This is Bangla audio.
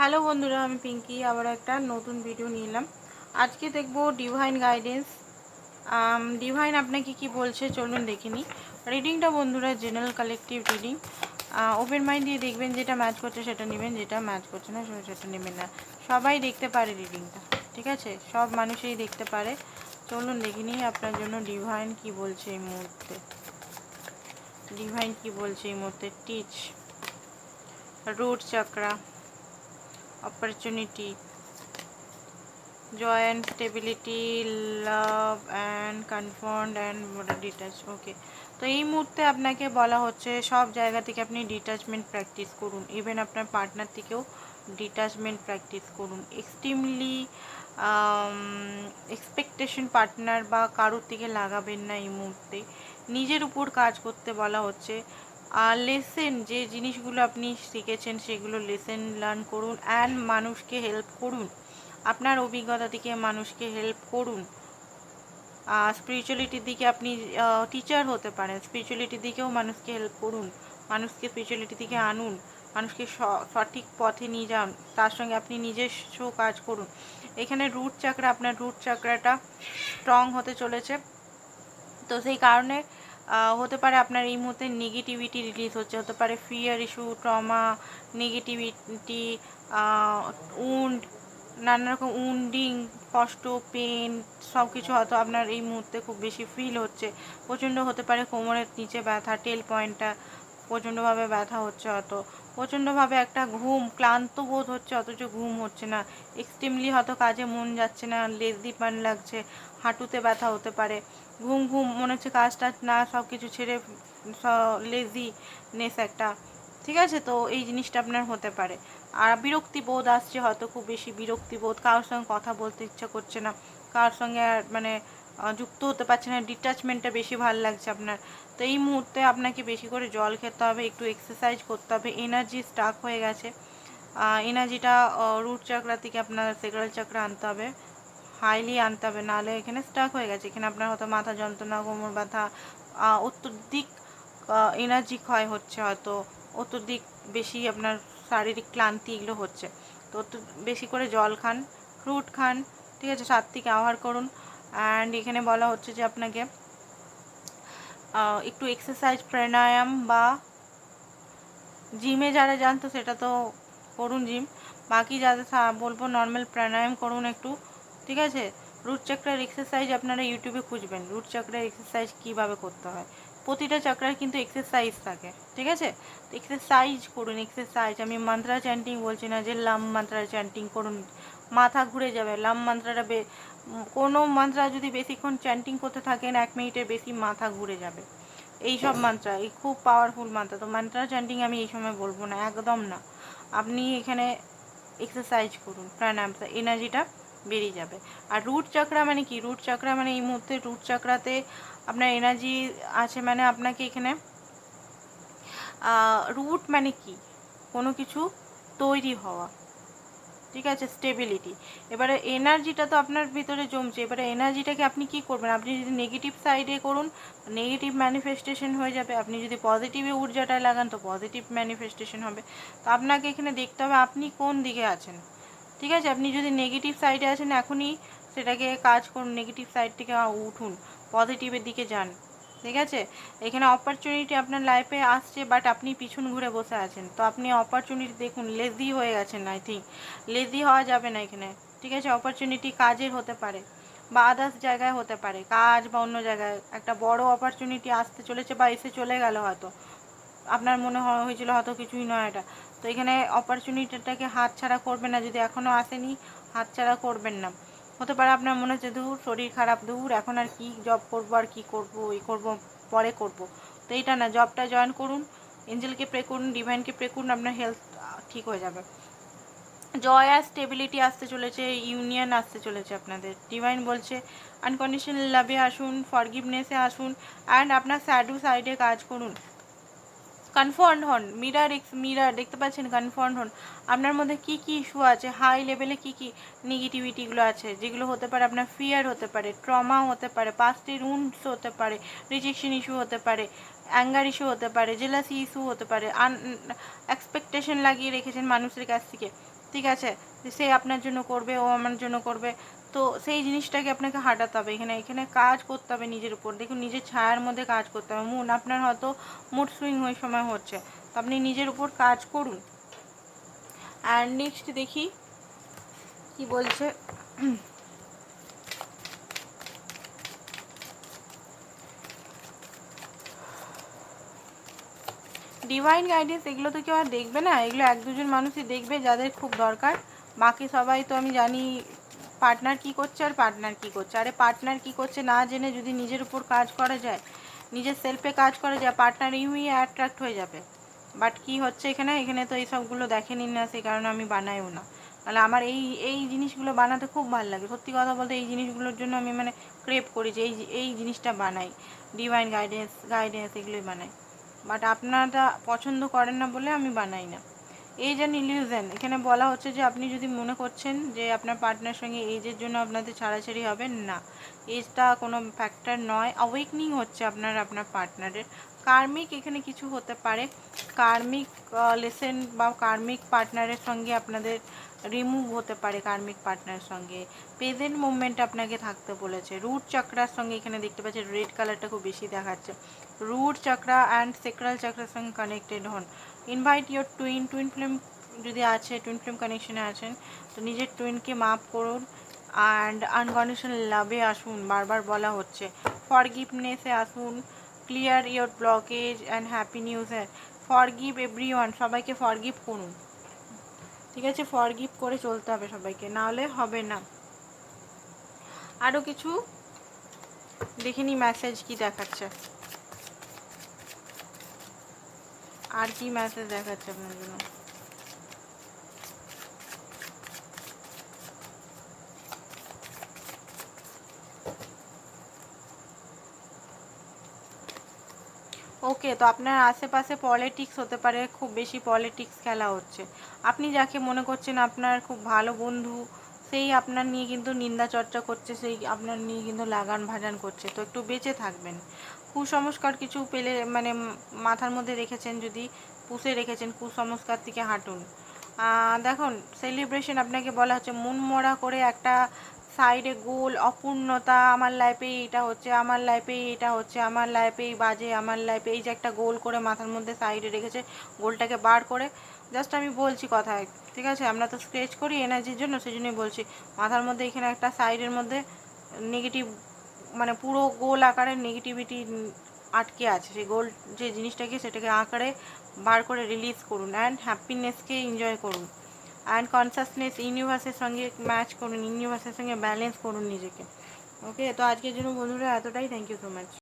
হ্যালো বন্ধুরা, আমি পিঙ্কি আবার একটা নতুন ভিডিও নিয়ে এলাম। আজকে দেখব ডিভাইন গাইডেন্স ডিভাইন আপনাকে কি বলছে চলুন দেখে নিই। রিডিংটা বন্ধুরা general collective reading open mind দিয়ে দেখবেন যেটা ম্যাচ করছে সেটা নেবেন, যেটা ম্যাচ করছে না সেটা নেবেন না। সবাই দেখতে পারে রিডিংটা ঠিক আছে? সব মানুষই দেখতে পারে। চলুন দেখে নিই আপনার জন্য ডিভাইন কি বলছে এই মুহূর্তে। ডিভাইন কি বলছে এই মুহূর্তে? Teach root chakra opportunity. Joy and stability, love and confront and detach okay তো এই মুহূর্তে আপনাকে বলা হচ্ছে সব জায়গা থেকে আপনি ডিটাচমেন্ট প্র্যাকটিস করুন। ইভেন আপনার পার্টনার থেকেও ডিটাচমেন্ট প্র্যাকটিস করুন। এক্সট্রিমলি এক্সপেকটেশন পার্টনার বা কারোর থেকে লাগাবেন না এই মুহূর্তে। নিজের উপর কাজ করতে বলা হচ্ছে। লেসেন যে জিনিসগুলো আপনি শিখেছেন, সেগুলো লেসেন লার্ন করুন অ্যান্ড মানুষকে হেল্প করুন। আপনার অভিজ্ঞতা থেকে মানুষকে হেল্প করুন। স্পিরিচুয়ালিটির দিকে আপনি টিচার হতে পারেন। স্পিরিচুয়ালিটির দিকেও মানুষকে হেল্প করুন। মানুষকে স্পিরিচুয়ালিটির দিকে আনুন। মানুষকে সঠিক পথে নিয়ে যান। তার সঙ্গে আপনি নিজস্ব কাজ করুন। এখানে রুট চাকরা আপনার রুট চাকরাটা স্ট্রং হতে চলেছে। তো সেই কারণে হতে পারে আপনার এই মুহূর্তে নেগেটিভিটি রিলিজ হচ্ছে, হতে পারে fear issue trauma negativity wound নানা রকম উন্ডিং কষ্ট পেন সব কিছু হয়তো আপনার এই মুহূর্তে খুব বেশি ফিল হচ্ছে। প্রচণ্ড হতে পারে কোমরের নিচে ব্যথা টেল পয়েন্টটা প্রচণ্ডভাবে ব্যথা হচ্ছে হয়তো। প্রচণ্ডভাবে একটা ঘুম, ক্লান্ত বোধ হচ্ছে, অথচ ঘুম হচ্ছে না। এক্সট্রিমলি হয়তো কাজে মন যাচ্ছে না লেজি পান লাগছে, হাঁটুতে ব্যথা হতে পারে। ঘুম ঘুম, মনে হচ্ছে কাজ টাজ না সব কিছু ছেড়ে লেজিনেস একটা। ঠিক আছে? তো এই জিনিসটা আপনার হতে পারে। আর বিরক্তি বোধ আসছে হয়তো, খুব বেশি বিরক্তি বোধ। কারোর সঙ্গে কথা বলতে ইচ্ছা করছে না। কারোর সঙ্গে আর মানে যুক্ত হতে পারছে না ডিটাচমেন্টটা বেশি ভালো লাগছে আপনার। তো এই মুহূর্তে আপনাকে বেশি করে জল খেতে হবে, একটু এক্সারসাইজ করতে হবে এনার্জি স্টাক হয়ে গেছে। এনার্জিটা রুট চাকরা থেকে আপনার সেক্রাল চাকরা আনতে হবে। হাইলি আনতে হবে, নাহলে এখানে স্টাক হয়ে গেছে। এখানে আপনার হয়তো মাথা যন্ত্রণা, কোমর ব্যথা অত্যধিক এনার্জি ক্ষয় হচ্ছে হয়তো, অত্যধিক বেশি আপনার শারীরিক ক্লান্তি এগুলো হচ্ছে। তো বেশি করে জল খান ফ্রুট খান, ঠিক আছে সাত্বিক আহার করুন। অ্যান্ড এখানে বলা হচ্ছে যে আপনাকে একটু এক্সারসাইজ প্রাণায়াম বা জিমে যারা যান তো সেটা তো করুন জিম বাকি যাদের বলব নর্মাল প্রাণায়াম করুন একটু, ঠিক আছে? রুট চাকরার এক্সারসাইজ আপনারা ইউটিউবে খুঁজবেন। রুট চাকরার এক্সারসাইজ কীভাবে করতে হয়? প্রতিটা চাকরার কিন্তু এক্সারসাইজ থাকে, ঠিক আছে? এক্সারসাইজ করুন এক্সারসাইজ আমি মান্ত্রা চ্যান্টিং বলছি না যে লাম মান্ত্রা চ্যান্টিং করুন। মাথা ঘুরে যাবে, লাম মান্ত্রাটা কোনো মান্ত্রা যদি বেশিক্ষণ চ্যান্টিং করতে থাকেন এক মিনিটের বেশি মাথা ঘুরে যাবে। এই সব মান্ত্রা, এই খুব পাওয়ারফুল মান্ত্রা। তো মান্ত্রা চ্যান্টিং আমি এই সময় বলব না, একদম না। আপনি এখানে এক্সারসাইজ করুন, প্রাণায়াম এনার্জিটা বেরিয়ে যাবে। আর রুট চাকরা মানে কি? রুট চাকরা মানে এই মুহূর্তে রুট চাকরাতে আপনার এনার্জি আছে মানে আপনাকে এখানে রুট মানে কি? কোনো কিছু তৈরি হওয়া। ঠিক আছে স্টেবিলিটি এবারে এনার্জিটা তো আপনার ভিতরে জমছে, এবারে এনার্জিটাকে আপনি কি করবেন? আপনি যদি নেগেটিভ সাইডে করুন নেগেটিভ ম্যানিফেস্টেশন হয়ে যাবে। আপনি যদি পজিটিভে ঊর্জাটা লাগান, তো পজিটিভ ম্যানিফেস্টেশন হবে। তো আপনাকে এখানে দেখতে হবে আপনি কোন দিকে আছেন। ঠিক আছে, আপনি যদি নেগেটিভ সাইডে আছেন, এখনই সেটাকে কাজ করুন নেগেটিভ সাইড থেকে উঠুন পজিটিভের দিকে যান। ঠিক আছে? এখানে অপরচুনিটি আপনার লাইফে আসছে বাট আপনি পিছন ঘুরে বসে আছেন। তো আপনি অপরচুনিটি দেখুন লেজি হয়ে গেছেন আই থিঙ্ক লেজি হওয়া যাবে না এখানে। ঠিক আছে? অপরচুনিটি কাজের হতে পারে, বা আদার্স জায়গায় হতে পারে। কাজ বা অন্য জায়গায়। একটা বড় অপরচুনিটি আসতে চলেছে বা এসে চলে গেল হয়তো। আপনার মনে হয়েছিল হয়তো কিছুই নয় এটা। তো এখানে অপরচুনিটিটাকে হাত ছাড়া করবেন না, যদি এখনও আসেনি হাত ছাড়া করবেন না। হতে পারে আপনার মনে হচ্ছে দূর শরীর খারাপ দূর এখন আর কি জব করব আর কি করব এই করব, পরে করব। তো এইটা না জবটা জয়েন করুন এঞ্জেলকে প্রে করুন ডিভাইনকে প্রে করুন, আপনার হেলথ ঠিক হয়ে যাবে। জয় আর স্টেবিলিটি আসতে চলেছে ইউনিয়ন আসতে চলেছে আপনাদের। ডিভাইন বলছে আনকন্ডিশনাল লাভে আসুন ফরগিভনেসে আসুন অ্যান্ড আপনার স্যাডু সাইডে কাজ করুন। কনফার্ম হন। মিরার এক্স মিরার দেখতে পাচ্ছেন কনফার্ম হন। আপনার মধ্যে কি কি ইস্যু আছে? হাই লেভেলে কি কি নেগেটিভিটিগুলো আছে? যেগুলো হতে পারে আপনার ফিয়ার হতে পারে ট্রমা হতে পারে পাস্টের উন্স হতে পারে রিজেকশন ইস্যু হতে পারে অ্যাঙ্গার ইস্যু হতে পারে জেলাসি ইস্যু হতে পারে আন এক্সপেকটেশন লাগিয়ে রেখেছেন মানুষের কাছ থেকে। ঠিক আছে? সে আপনার জন্য করবে, ও আমার জন্য করবে। তো সেই জিনিসটাকে আপনাকে হাঁটাতে হবে। এখানে এখানে কাজ করতে হবে নিজের উপর। দেখুন, নিজের ছায়ার মধ্যে কাজ করতে হবে। মুন, আপনার হয়তো মুড সুইং ওই সময় হচ্ছে। তো আপনি নিজের উপর কাজ করুন। আর নেক্সট দেখি কি বলছে। ডিভাইন গাইডেন্স এগুলো তো কেউ আর দেখবে না। এগুলো এক দুজন মানুষই দেখবে যাদের খুব দরকার। বাকি সবাই তো আমি জানি পার্টনার কি করছে আর পার্টনার কি করছে? আরে পার্টনার কি করছে না জেনে যদি নিজের উপর কাজ করা যায়, নিজের সেলফে কাজ করা যায় পার্টনার ইউই অ্যাট্রাক্ট হয়ে যাবে। বাট কি হচ্ছে এখানে? এখানে তো এইসবগুলো দেখেনি না, সেই কারণে আমি বানাইও না। তাহলে আমার এই এই জিনিসগুলো বানাতে খুব ভালো লাগে। সত্যি কথা বলতে এই জিনিসগুলোর জন্য আমি মানে ক্রেপ করি যে এই এই জিনিসটা বানাই। ডিভাইন গাইডেন্স গাইডেন্স এগুলোই বানাই। বাট আপনারা পছন্দ করেন না বলে আমি বানাই না। এই অ্যান্ড ইলিউশন এখানে বলা হচ্ছে যে আপনি যদি মনে করছেন যে আপনার পার্টনার সঙ্গে এজের জন্য আপনাদের ছাড়াছাড়ি হবে, না। এজটা কোনো ফ্যাক্টর নয়। অওয়েকনিং হচ্ছে আপনার আপনার পার্টনারের কার্মিক এখানে কিছু হতে পারে। কার্মিক লেসেন বা কার্মিক পার্টনারের সঙ্গে আপনাদের রিমুভ হতে পারে কার্মিক পার্টনারের সঙ্গে। প্রেজেন্ট মুভমেন্ট আপনাকে থাকতে বলেছে। রুট চক্রার সঙ্গে এখানে দেখতে পাচ্ছেন রেড কালারটা খুব বেশি দেখাচ্ছে। রুট চক্রা অ্যান্ড সেক্রাল চক্রার সঙ্গে কানেক্টেড হন। Invite your twin twin flame যদি আছে টুইন ফিল্ম কানেকশনে আছেন, তো নিজের টুইনকে মাপ করুন অ্যান্ড আনকন্ডিশনাল লাভে আসুন। বারবার বলা হচ্ছে। ফরগিভনেসে আসুন। Clear your blockage and happy নিউজে ফরগিভ এভরি ওয়ান সবাইকে ফরগিভ করুন। ঠিক আছে ফরগিভ করে চলতে হবে সবাইকে, নাহলে হবে না। আরও কিছু? দেখিনি মেসেজ কি দেখাচ্ছে। আর কি মেসেজ দেখাচ্ছে আপনার জন্য? ওকে তো আপনার আশেপাশে পলিটিক্স হতে পারে, খুব বেশি পলিটিক্স খেলা হচ্ছে। আপনি যাকে মনে করছেন আপনার খুব ভালো বন্ধু, সেই আপনার নিয়ে কিন্তু নিন্দা চর্চা করছে, সেই আপনার নিয়ে কিন্তু লাগান ভাজান করছে। তো একটু বেঁচে থাকবেন। কুসংস্কার কিছু পেলে মানে মাথার মধ্যে রেখেছেন যদি, পুষে রেখেছেন, কুসংস্কার থেকে হাঁটুন। দেখুন সেলিব্রেশন আপনাকে বলা হচ্ছে মন মরা করে একটা সাইডে গোল, অপূর্ণতা, আমার লাইফে এটা হচ্ছে, আমার লাইফে এটা হচ্ছে, আমার লাইফেই বাজে, আমার লাইফে এই যে একটা গোল করে মাথার মধ্যে সাইডে রেখেছে, গোলটাকে বার করে জাস্ট আমি বলছি কথায়, ঠিক আছে? আমরা তো স্ক্রেচ করি এনার্জির জন্য সেই জন্যই বলছি, মাথার মধ্যে এখানে একটা সাইডের মধ্যে নেগেটিভ মানে পুরো গোল আকারের নেগেটিভিটি আটকে আছে, সেই গোল যে জিনিসটাকে সেটাকে আকারে বার করে রিলিজ করুন অ্যান্ড হ্যাপিনেসকে এনজয় করুন। অ্যান্ড কনসাসনেস ইউনিভার্সের সঙ্গে ম্যাচ করুন ইউনিভার্সের সঙ্গে ব্যালেন্স করুন নিজেকে। ওকে তো আজকের জন্য বন্ধুরা, এতটাই। Thank you so much